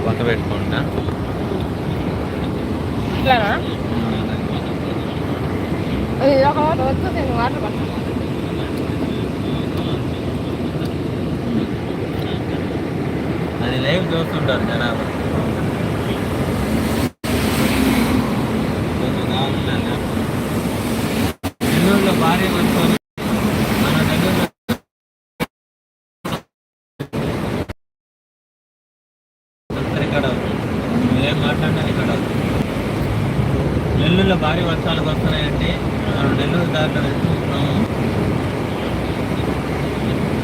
పక్క పెట్టుకుంటా. అది లైవ్ చూస్తుంటారు జనాలు. కొంచెం. నెల్లూరులో భారీ వర్షం మన నెల్లూరులో ఒకసారి ఇక్కడ ఏం మాట్లాడినా ఇక్కడ నెల్లూరులో భారీ వర్షాలు వస్తున్నాయండి మనం నెల్లూరు దాకా వెళ్తున్నాము చెప్పిన చెప్పేదా హైవే మీద పోతూ ఉన్నాము చెప్పేదా ఆ, చెప్పు.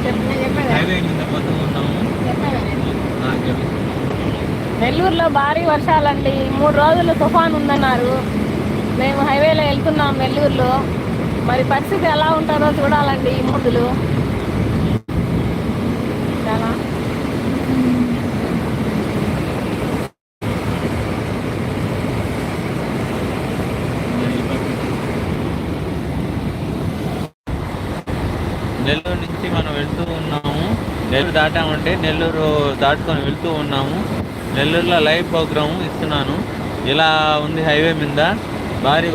నెల్లూరులో భారీ వర్షాలండి. మూడు రోజులు తుఫాన్ ఉందన్నారు. మేము హైవేలో వెళ్తున్నాం నెల్లూరులో. మరి పరిస్థితి ఎలా ఉంటుందో చూడాలండి ఈ ముందులు చాలా నెల్లూరు నుంచి మనం వెళ్తూ ఉన్నాము నెల్లూరు దాటామంటే నెల్లూరు దాటుకొని వెళ్తూ ఉన్నాము. నెల్లూరులో లైవ్ ప్రోగ్రాము ఇస్తున్నాను. ఇలా ఉంది హైవే మీద. భారీ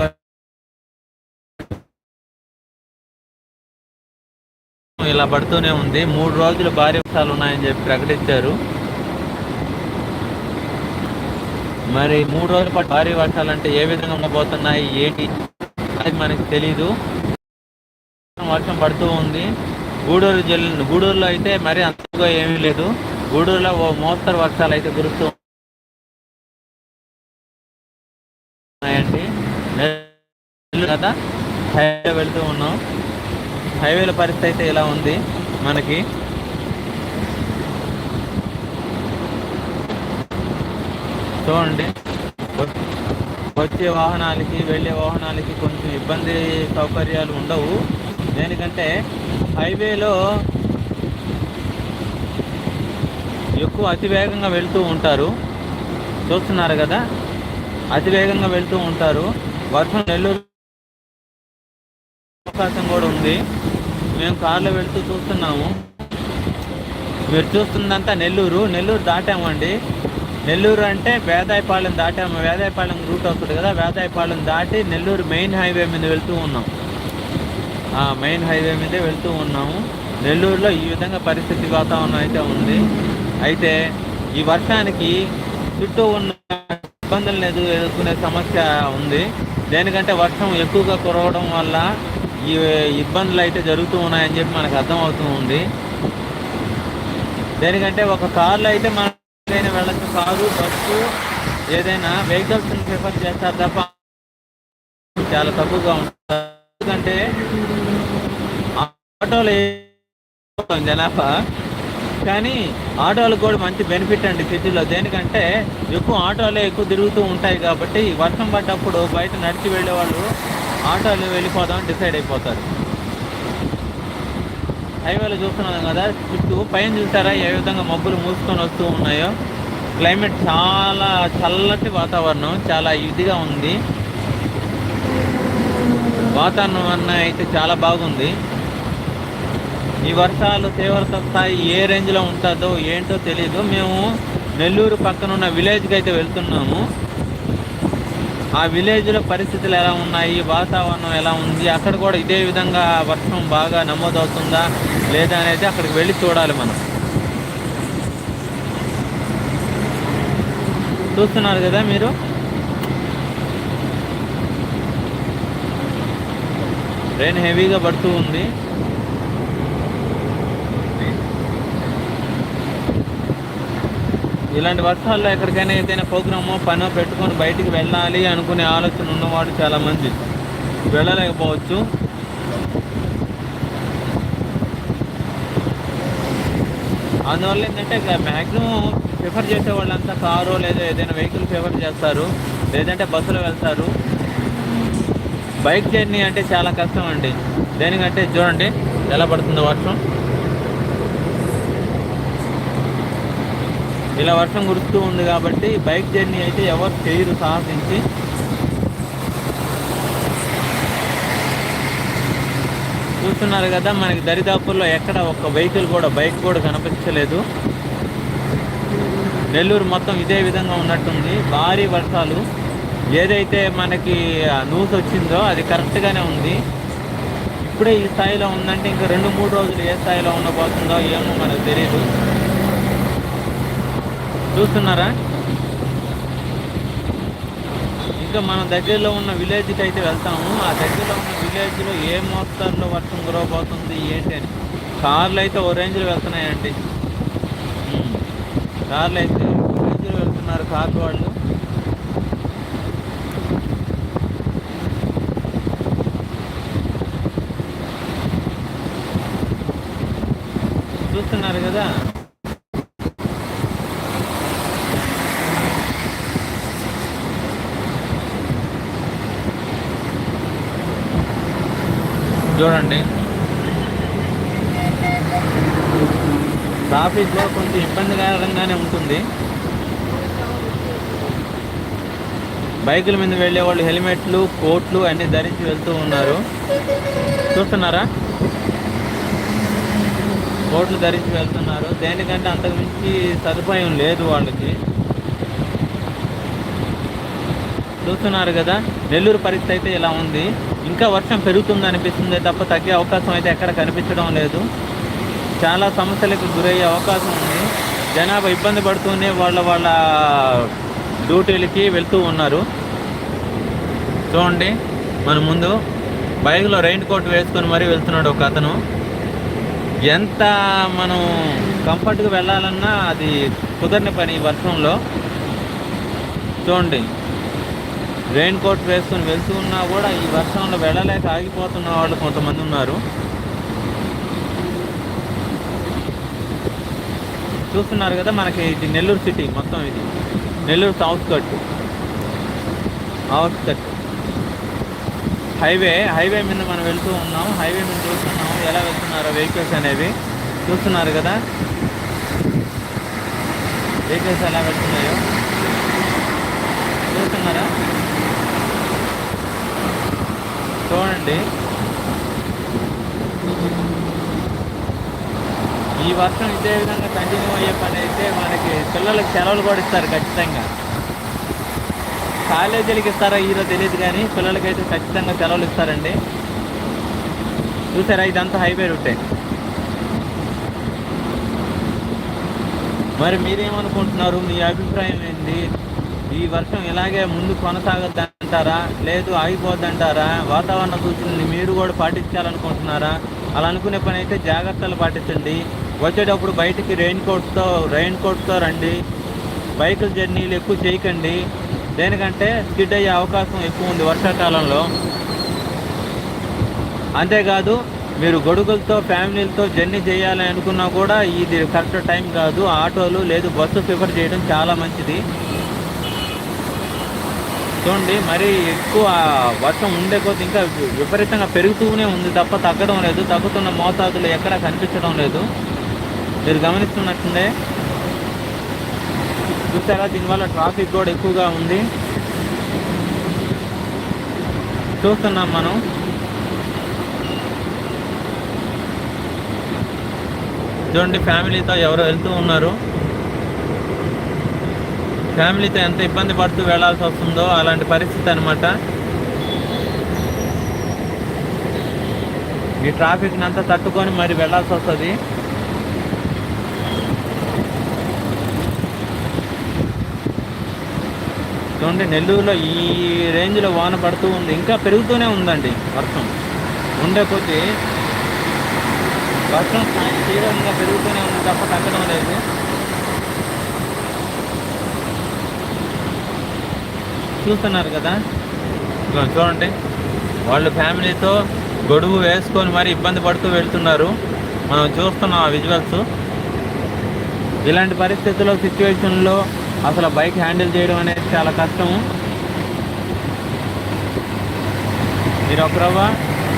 ఇలా పడుతూనే ఉంది. మూడు రోజులు భారీ వర్షాలు ఉన్నాయని చెప్పి ప్రకటించారు. మరి మూడు రోజుల పాటు భారీ వర్షాలు అంటే ఏ విధంగా ఉండబోతున్నాయి? ఏంటి? అది మనకి తెలీదు. వర్షం పడుతూ ఉంది. గూడూరు జిల్లా గూడూరులో అయితే మరి అంతగా ఏమీ లేదు. గూడూరులో ఓ మోస్తరు వర్షాలు అయితే కురుస్తూ ఉన్నాయండి. కదా హైవే వెళ్తూ ఉన్నాం. హైవేల పరిస్థితి అయితే ఇలా ఉంది మనకి. చూడండి. వచ్చే వాహనాలకి వెళ్ళే వాహనాలకి కొంచెం ఇబ్బంది సౌకర్యాలు ఉండవు. దేనికంటే హైవేలో ఎక్కువ అతి వేగంగా వెళ్తూ ఉంటారు. చూస్తున్నారు కదా? అతి వేగంగా వెళ్తూ ఉంటారు. వర్షం నెల్లూరు అవకాశం కూడా ఉంది. మేము కార్లో వెళ్తూ చూస్తున్నాము. మీరు చూస్తుందంతా నెల్లూరు. నెల్లూరు దాటామండి. నెల్లూరు అంటే వేదాయపాలెం దాటాము. వేదాయపాలెం రూట్ వస్తుంది కదా? వేదాయపాలెం దాటి నెల్లూరు మెయిన్ హైవే మీద వెళ్తూ ఉన్నాం. మెయిన్ హైవే మీదే వెళ్తూ ఉన్నాము. నెల్లూరులో ఈ విధంగా పరిస్థితి వాతావరణం అయితే ఉంది. అయితే ఈ వర్షానికి చుట్టూ ఉన్న ఇబ్బందులను ఎదు ఎదుర్కొనే సమస్య ఉంది. దేనికంటే వర్షం ఎక్కువగా కురవడం వల్ల ఈ ఇబ్బందులు అయితే జరుగుతూ ఉన్నాయని చెప్పి మనకు అర్థమవుతూ ఉంది. దేనికంటే ఒక కార్లో అయితే మనం ఏదైనా వెళ్ళచ్చు కారు బస్సు ఏదైనా వెహికల్స్ ప్రిఫర్ చేస్తారు తప్ప చాలా తక్కువగా ఉంటుంది ఎందుకంటే ఆటోలు జనాభా. కానీ ఆటోలకు కూడా మంచి బెనిఫిట్ అండి సిటీలో. దేనికంటే ఎక్కువ ఆటోలే ఎక్కువ తిరుగుతూ ఉంటాయి కాబట్టి వర్షం పడ్డప్పుడు బయట నడిచి వెళ్ళే వాళ్ళు ఆటోలు వెళ్ళిపోదామని డిసైడ్ అయిపోతారు. హైవేలో చూస్తున్నాం కదా చుట్టూ పైన చూసారా ఏ విధంగా మబ్బులు మూసుకొని వస్తూ ఉన్నాయో? క్లైమేట్ చాలా చల్లటి వాతావరణం చాలా ఇదిగా ఉంది. వాతావరణం అయితే చాలా బాగుంది. ఈ వర్షాలు తీవ్రత స్థాయి ఏ రేంజ్లో ఉంటుందో ఏంటో తెలియదు మేము నెల్లూరు పక్కన ఉన్న విలేజ్కి అయితే వెళ్తున్నాము. ఆ విలేజ్లో పరిస్థితులు ఎలా ఉన్నాయి? వాతావరణం ఎలా ఉంది? అక్కడ కూడా ఇదే విధంగా వర్షం బాగా నమోదవుతుందా లేదా అనేది అక్కడికి వెళ్ళి చూడాలి మనం. చూస్తున్నారు కదా మీరు? రెయిన్ హెవీగా పడుతూ ఉంది. ఇలాంటి వర్షాల్లో ఎక్కడికైనా ఏదైనా ప్రోగ్రామో పనో పెట్టుకొని బయటికి వెళ్ళాలి అనుకునే ఆలోచన ఉన్నవాడు చాలామంది. వెళ్ళలేకపోవచ్చు. అందువల్ల ఏంటంటే మ్యాక్సిమం ప్రిఫర్ చేసే వాళ్ళంతా కారు లేదా ఏదైనా వెహికల్ ప్రిఫర్ చేస్తారు. లేదంటే బస్సులో వెళ్తారు. బైక్ జర్నీ అంటే చాలా కష్టం అండి. దేనికంటే చూడండి ఎలా పడుతుందో వర్షం? ఇలా వర్షం కురుస్తూ ఉంది కాబట్టి బైక్ జర్నీ అయితే ఎవరు చేయరు సాహసించి చూస్తున్నారు కదా మనకి దరిదాపుల్లో ఎక్కడ ఒక వెహికల్ కూడా బైక్ కూడా కనిపించలేదు. నెల్లూరు మొత్తం ఇదే విధంగా ఉన్నట్టుంది. భారీ వర్షాలు. ఏదైతే మనకి న్యూస్ వచ్చిందో అది కరెక్ట్గానే ఉంది. ఇప్పుడే ఈ స్థాయిలో ఉందంటే ఇంకా రెండు మూడు రోజులు ఏ స్థాయిలో ఉండబోతుందో ఏమో మనకు తెలియదు చూస్తున్నారా? ఇంకా మనం దగ్గరలో ఉన్న విలేజ్కి అయితే వెళ్తాము. ఆ దగ్గరలో ఉన్న విలేజ్లో ఏ మోస్తారులో వర్షం కురవబోతుంది ఏంటి అని. కార్లు అయితే ఓ రేంజ్లో వెళ్తున్నాయండి. కార్లు అయితే ఓ రేంజ్లో వెళ్తున్నారు కార్లు వాళ్ళు. చూస్తున్నారు కదా. చూడండి. ట్రాఫిక్లో కొంచెం ఇబ్బందికరంగానే ఉంటుంది. బైకుల మీద వెళ్ళే వాళ్ళు హెల్మెట్లు కోట్లు అన్నీ ధరించి వెళ్తూ ఉన్నారు. చూస్తున్నారా? కోట్లు ధరించి వెళ్తున్నారు. దేనికంటే అంతకుమించి సదుపాయం లేదు వాళ్ళకి. చూస్తున్నారు కదా నెల్లూరు పరిస్థితి అయితే ఇలా ఉంది. ఇంకా వర్షం పెరుగుతుంది అనిపిస్తుంది తప్ప తగ్గే అవకాశం అయితే ఎక్కడ కనిపించడం లేదు. చాలా సమస్యలకు గురయ్యే అవకాశం ఉంది. జనాభా ఇబ్బంది పడుతూనే వాళ్ళ వాళ్ళ డ్యూటీలకి వెళ్తూ ఉన్నారు. చూడండి మన ముందు బైక్లో రెయిన్ కోట్ వేసుకొని మరీ వెళ్తున్నాడు ఒక అతను. ఎంత మనం కంఫర్ట్గా వెళ్ళాలన్నా అది కుదరని పని ఈ వర్షంలో. చూడండి. రెయిన్ కోట్ వేసుకొని వెళ్తూ ఉన్నా కూడా ఈ వర్షంలో వెళ్ళలేక ఆగిపోతున్న వాళ్ళు కొంతమంది ఉన్నారు. చూస్తున్నారు కదా మనకి ఇది నెల్లూరు సిటీ మొత్తం ఇది. Nellore south cut out cut highway highway మీద మనం వెళ్తూ ఉన్నాం హైవే మీద చూస్తున్నాము. ఎలా వెళ్తున్నారో వెహికల్స్ అనేవి? చూస్తున్నారు కదా? వెహికల్స్ ఎలా వెళ్తున్నాయో? చూస్తున్నారా? చూడండి. ఈ వర్షం ఇదే విధంగా కంటిన్యూ అయ్యే పని అయితే మనకి పిల్లలకు సెలవులు కూడా ఇస్తారు ఖచ్చితంగా. కాలేజీలకి ఇస్తారా ఈరో తెలియదు కానీ పిల్లలకైతే ఖచ్చితంగా సెలవులు ఇస్తారండి. చూసారా ఇదంతా హైవే రూటే మరి మీరేమనుకుంటున్నారు? మీ అభిప్రాయం ఏంటి? ఈ వర్షం ఇలాగే ముందు కొనసాగద్దంటారా? లేదు ఆగిపోద్దంటారా? వాతావరణ సూచనలు మీరు కూడా పాటించాలనుకుంటున్నారా? అలా అనుకునే పని అయితే జాగ్రత్తలు పాటించండి. వచ్చేటప్పుడు బయటికి రెయిన్ కోట్తో రెయిన్ కోట్తో రండి. బైకుల జర్నీలు ఎక్కువ చేయకండి. దేనికంటే స్కిడ్ అయ్యే అవకాశం ఎక్కువ ఉంది వర్షాకాలంలో. అంతేకాదు మీరు గొడుగులతో ఫ్యామిలీలతో జర్నీ చేయాలని అనుకున్నా కూడా ఇది కరెక్ట్ టైం కాదు. ఆటోలు లేదు బస్సు ప్రిఫర్ చేయడం చాలా మంచిది. చూడండి మరి ఎక్కువ వర్షం ఉండే కొద్ది ఇంకా విపరీతంగా పెరుగుతూనే ఉంది తప్ప తగ్గడం లేదు. తగ్గుతున్న మోతాదులు ఎక్కడా కనిపించడం లేదు. మీరు గమనిస్తున్నట్టుండే చూసారా? దీనివల్ల ట్రాఫిక్ కూడా ఎక్కువగా ఉంది. చూస్తున్నాం మనం. చూడండి ఫ్యామిలీతో ఎవరో వెళ్తూ ఉన్నారు. ఫ్యామిలీతో ఎంత ఇబ్బంది పడుతూ వెళ్ళాల్సి వస్తుందో అలాంటి పరిస్థితి అనమాట ఈ ట్రాఫిక్ని అంతా తట్టుకొని మరి వెళ్ళాల్సి వస్తుంది. చూడండి నెల్లూరులో ఈ రేంజ్లో వాన పడుతూ ఉంది. ఇంకా పెరుగుతూనే ఉందండి వర్షం. ఉండే వర్షం స్థాయి తీవ్రంగా పెరుగుతూనే ఉంది తప్ప తగ్గడం లేదు. చూస్తున్నారు కదా? చూడండి వాళ్ళు ఫ్యామిలీతో గొడుగు వేసుకొని మరి ఇబ్బంది పడుతూ వెళ్తున్నారు. మనం చూస్తున్నాం ఆ విజువల్స్. ఇలాంటి పరిస్థితుల్లో సిచ్యువేషన్లో అసలు బైక్ హ్యాండిల్ చేయడం అనేది చాలా కష్టము మీరు ఒకరవ్వ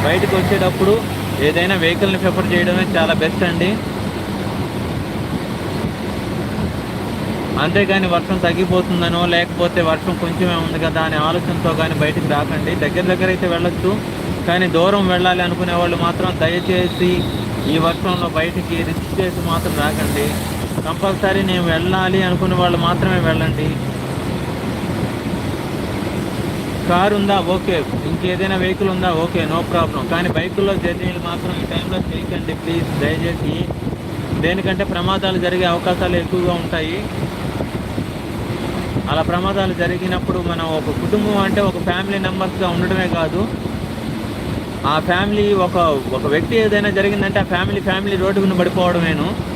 బయటకు వచ్చేటప్పుడు ఏదైనా వెహికల్ని ప్రిఫర్ చేయడమే చాలా బెస్ట్ అండి. అంతేగాని వర్షం తగ్గిపోతుందనో లేకపోతే వర్షం కొంచెమే ఉంది కదా అనే ఆలోచనతో కానీ బయటికి రాకండి. దగ్గర దగ్గర అయితే వెళ్ళొచ్చు కానీ దూరం వెళ్ళాలి అనుకునే వాళ్ళు మాత్రం దయచేసి ఈ వర్షంలో బయటికి రిస్క్ చేసి మాత్రం రాకండి. కంపల్సరీ నేను వెళ్ళాలి అనుకునే వాళ్ళు మాత్రమే వెళ్ళండి. కార్ ఉందా? ఓకే. ఇంకేదైనా వెహికల్ ఉందా? Okay no problem. కానీ బైకుల్లో జర్నీలు మాత్రం ఈ టైంలో చేయకండి ప్లీజ్. దయచేసి దేనికంటే ప్రమాదాలు జరిగే అవకాశాలు ఎక్కువగా ఉంటాయి. అలా ప్రమాదాలు జరిగినప్పుడు మనం ఒక కుటుంబం అంటే ఒక ఫ్యామిలీ మెంబర్స్గా ఉండడమే కాదు. ఆ ఫ్యామిలీ ఒక ఒక వ్యక్తి ఏదైనా జరిగిందంటే ఆ ఫ్యామిలీ ఫ్యామిలీ రోడ్డు మీద పడిపోవడమేను.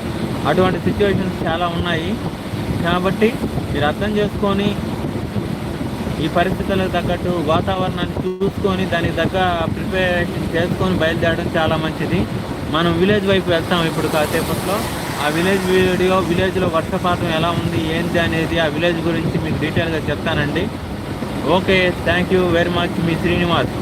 అటువంటి సిచ్యువేషన్స్ చాలా ఉన్నాయి. కాబట్టి మీరు అర్థం చేసుకొని ఈ పరిస్థితులకు తగ్గట్టు వాతావరణాన్ని చూసుకొని దానికి తగ్గ ప్రిపరేషన్ చేసుకొని బయలుదేరడం చాలా మంచిది. మనం విలేజ్ వైపు వెళ్తాం ఇప్పుడు కాసేపట్లో. ఆ విలేజ్ వీడియో విలేజ్లో వర్షపాతం ఎలా ఉంది ఏంటి అనేది ఆ విలేజ్ గురించి మీకు డీటెయిల్గా చెప్తానండి. Okay thank you very much me Srinivas.